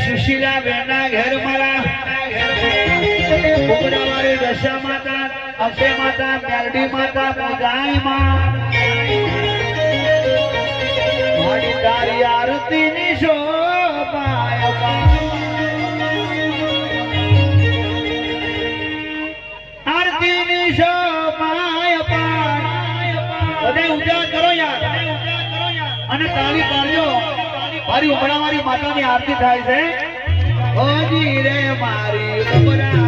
સુશીલા બેના ઘેર મારા ઉમરાવાળી દશા માતા અંબે માતા મેલડી માતા પૂજાયમાં તારી ઉજાગર કરો યાર. અને તાળી પાડજો મારી ઉમરાવાળી માતાની આરતી થાય છે. રે મારી ઉમરાવાળી